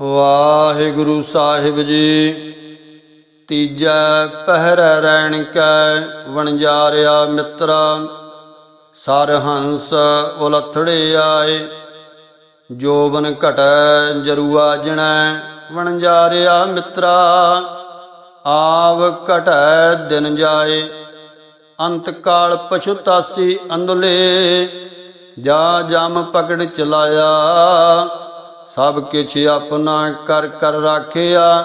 ਵਾਹਿਗੁਰੂ ਸਾਹਿਬ ਜੀ, ਤੀਜਾ ਪਹਿਰੈ ਰੈਣ ਕੈ ਵਣਜਾਰਿਆ ਮਿੱਤਰ ਸਰ ਹੰਸ ਉਲਥੜੇ ਆਏ, ਜੋਬਨ ਘਟੈ ਜਰੂਆ ਜਣੈ ਵਣਜਾਰਿਆ ਮਿੱਤਰਾ, ਆਵ ਘਟੈ ਦਿਨ ਜਾਏ, ਅੰਤ ਕਾਲ ਪਛੁਤਾਸੀ ਅੰਦਲੇ, ਜਾ ਜਮ ਪਕੜ ਚਲਾਇਆ ਸਭ ਕਿਛ ਆਪਣਾ ਕਰ ਕਰ ਰਾਖਿਆ,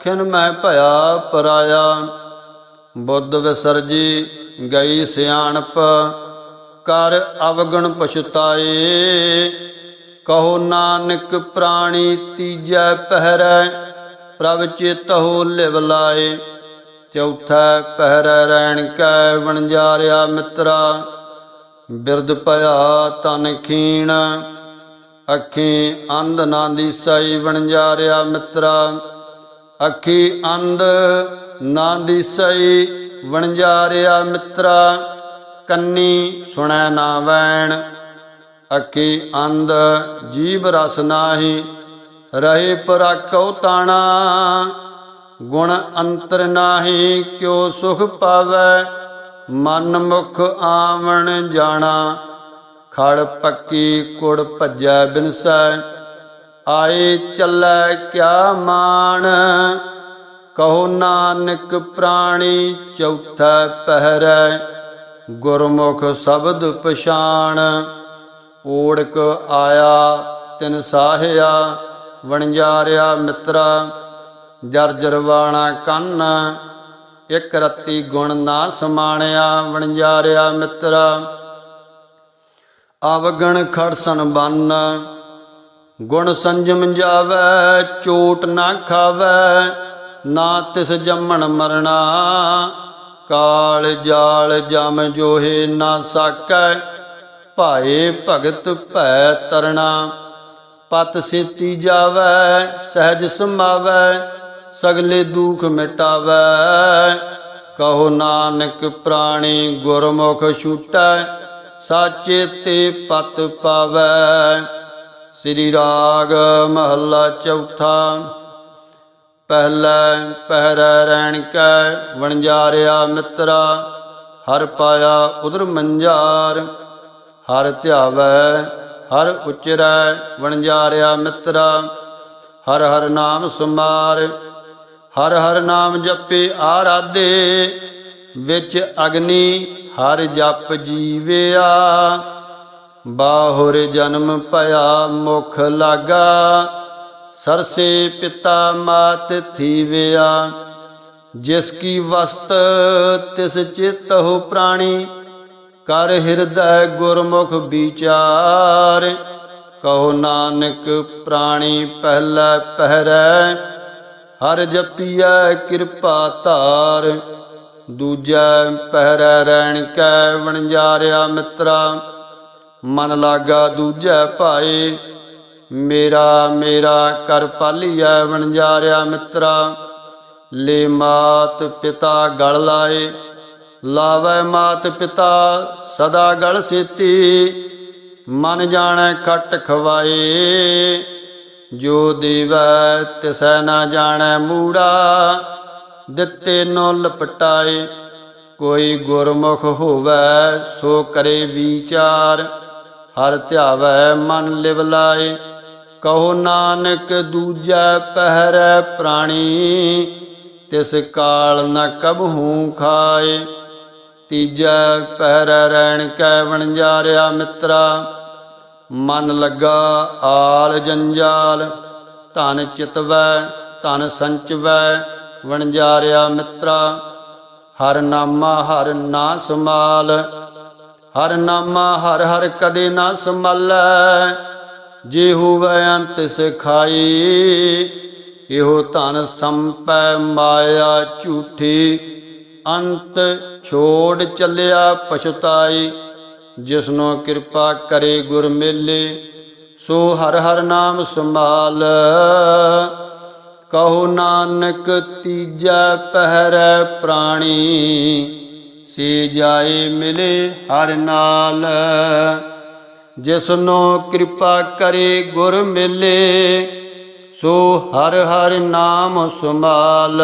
ਖਿਨ ਮੈਂ ਭਇਆ ਪਰਾਇਆ। ਬੁੱਧ ਵਿਸਰਜੀ ਗਈ ਸਿਆਣਪ, ਕਰ ਅਵਗਣ ਪਛਤਾਏ। ਕਹੋ ਨਾਨਕ ਪ੍ਰਾਣੀ ਤੀਜੈ ਪਹਿਰੈ, ਪ੍ਰਭ ਚੇਤਹੁ ਲਿਵ ਲਾਏ। ਚੌਥਾ ਪਹਿਰੈ ਰਹਿਣ ਕੈ ਵਣਜਾਰਿਆ ਮਿੱਤਰਾ ਬਿਰਦ ਭਇਆ ਤਨ ਖੀਣ। ਅੱਖੀ ਅੰਧ ਨਾ ਦਿਸਈ ਵਣਜਾਰਿਆ ਮਿੱਤਰਾ। ਅੱਖੀ ਅੰਧ ਨਾ ਦਿਸਈ ਵਣਜਾਰਿਆ ਮਿੱਤਰਾ। ਕੰਨੀ ਸੁਣੈ ਨਾ ਵੈਣ। ਅੱਖੀ ਅੰਧ ਜੀਵ ਰਸ ਨਾਹੀ, ਰਹੇ ਪਰਾਕਉ ਤਾਣਾ। ਗੁਣ ਅੰਤਰ ਨਾਹੀ, ਕਿਉ ਸੁਖ ਪਾਵੈ? ਮਨ ਮੁਖ ਆਵਣ ਜਾਣਾ। ਖੜ ਪੱਕੀ ਕੁੜ ਭੱਜੈ ਬਿਨਸੈ, ਆਏ ਚੱਲੈ ਕਿਆ ਮਾਣ? ਕਹੋ ਨਾਨਕ ਪ੍ਰਾਣੀ ਚੌਥਾ ਪਹਿਰੈ, ਗੁਰਮੁਖ ਸ਼ਬਦ ਪਛਾਣ। ਓੜਕ ਆਇਆ, ਤਿਨ ਸਾਹਿਆ, ਵਣਜਾਰਿਆ ਮਿੱਤਰਾ ਜਰਜਰਵਾਣਾ ਕੰਨ। ਇਕ ਰਤੀ ਗੁਣ ਨਾ ਸਮਾਣਿਆ, ਵਣਜਾਰਿਆ ਮਿੱਤਰਾ। ਅਵਗਣ ਖੜਸਨ ਬੰਨ। ਗੁਣ ਸੰਜਮ ਜਾਵੈ, ਚੋਟ ਨਾ ਖਾਵੈ, ਨਾ ਤਿਸ ਜੰਮਣ ਮਰਣਾ। ਕਾਲ ਜਾਲ ਜਮ ਜੋਹੇ ਨਾ ਸਾਕੈ, ਭਾਏ ਭਗਤ ਭੈ ਤਰਣਾ। ਪਤ ਸੇਤੀ ਜਾਵੈ, ਸਹਿਜ ਸਮਾਵੈ, ਸਗਲੇ ਦੁਖ ਮਿਟਾਵੈ। ਕਹੋ ਨਾਨਕ ਪ੍ਰਾਣੀ ਗੁਰਮੁਖ ਛੂਟੈ ਸਾਚੇ ਤੇ ਪਤ ਪਾਵੈ। ਸ੍ਰੀ ਰਾਗ ਮਹੱਲਾ ਚੌਥਾ। ਪਹਿਲਾ ਪਹਿਰੈ ਰਹਿਣ ਕੈ, ਵਣਜਾਰਿਆ ਮਿੱਤਰਾ, ਹਰ ਪਾਇਆ ਉਦਰ ਮੰਜਾਰ। ਹਰ ਧਿਆਵੈ, ਹਰ ਉਚਰੈ, ਵਣਜਾਰਿਆ ਮਿੱਤਰਾ, ਹਰ ਹਰ ਨਾਮ ਸੁਮਾਰ। ਹਰ ਹਰ ਨਾਮ ਜਪੇ ਆਰਾਧੇ, ਵਿੱਚ ਅਗਨੀ ਹਰ ਜਪ ਜੀਵਿਆ, ਬਾਹੁਰ ਜਨਮ ਭਇਆ ਮੁਖ ਲਾਗਾ। ਸਰਸੇ ਪਿਤਾ ਮਾਤ ਥੀਵਿਆ, ਜਿਸ ਕੀ ਵਸਤ ਤਿਸ ਚਿਤਹੁ ਪ੍ਰਾਣੀ, ਕਰ ਹਿਰਦੈ ਗੁਰਮੁਖ ਵਿਚਾਰ। ਕਹੋ ਨਾਨਕ ਪ੍ਰਾਣੀ ਪਹਿਲਾ ਪਹਿਰੈ, ਹਰ ਜਪੀਐ ਕਿਰਪਾ ਧਾਰ। ਦੂਜੈ ਪਹਿਰੈ ਰਹਿਣ ਕੈ ਵਣਜਾਰਿਆ ਮਿੱਤਰਾ, ਮਨ ਲਾਗਾ ਦੂਜੈ ਭਾਏ, ਮੇਰਾ ਮੇਰਾ ਕਰ ਪਾਲੀਐ ਵਣਜਾਰਿਆ ਮਿੱਤਰਾ, ਲੈ ਮਾਤ ਪਿਤਾ ਗਲ ਲਾਏ, ਲਾਵੈ ਮਾਤ ਪਿਤਾ ਸਦਾ ਗਲ ਸੇਤੀ, ਮਨ ਜਾਣੈ ਖੱਟ ਖਵਾਏ, ਜੋ ਦੇਵੈ ਤਿਸੈ ਨਾ ਜਾਣੈ ਮੂੜਾ ਦਿੱਤੇ ਨੋ ਲਪਟਾਏ। ਕੋਈ ਗੁਰਮੁਖ ਹੋਵੈ ਸੋ ਕਰੇ ਵਿਚਾਰ, ਹਰ ਧਿਆਵੈ ਮਨ ਲਿਵ ਲਾਏ ਕਹੋ ਨਾਨਕ ਦੂਜੈ ਪਹਿਰੈ ਪ੍ਰਾਣੀ, ਤਿਸ ਕਾਲ ਨ ਕਬਹੂ ਖਾਏ। ਤੀਜੈ ਪਹਿਰੈ ਰਹਿਣ ਕੈ ਵਣਜਾਰਿਆ ਮਿੱਤਰਾ। ਮਨ ਲੱਗਾ ਆਲ ਜੰਜਾਲ, ਧਨ ਚਿਤਵੈ, ਧਨ ਸੰਚਵੈ ਵਣਜਾਰਿਆ ਮਿੱਤਰਾ, ਹਰ ਨਾਮਾ ਹਰ ਨਾ ਸਮਾਲ ਹਰ ਨਾਮਾ ਹਰ ਹਰ ਕਦੇ ਨਾ ਸੰਭਾਲੈ, ਜੇ ਹੋਵੇ ਅੰਤ ਸਿਖਾਈ, ਇਹੋ ਧਨ ਸੰਪੈ ਮਾਇਆ ਝੂਠੀ, ਅੰਤ ਛੋੜ ਚੱਲਿਆ ਪਛਤਾਈ, ਜਿਸਨੋ ਕਿਰਪਾ ਕਰੇ ਗੁਰ ਮੇਲੇ, ਸੋ ਹਰ ਹਰ ਨਾਮ ਸੰਭਾਲ। ਕਹੋ ਨਾਨਕ, ਤੀਜਾ ਪਹਿਰੈ ਪ੍ਰਾਣੀ। ਸੇ ਜਾਏ ਮਿਲੇ ਹਰ ਨਾਲ। ਜਿਸਨੋ ਕਿਰਪਾ ਕਰੇ ਗੁਰ ਮਿਲੇ, ਸੋ ਹਰ ਹਰ ਨਾਮ ਸੁਮਾਲ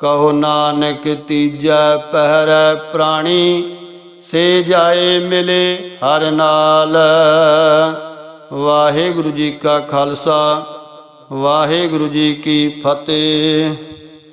ਕਹੋ ਨਾਨਕ, ਤੀਜਾ ਪਹਿਰੈ ਪ੍ਰਾਣੀ, ਸੇ ਜਾਏ ਮਿਲੇ ਹਰ ਨਾਲ। ਵਾਹਿਗੁਰੂ ਜੀ ਕਾ ਖਾਲਸਾ। ਵਾਹਿਗੁਰੂ ਜੀ ਕੀ ਫਤਿਹ।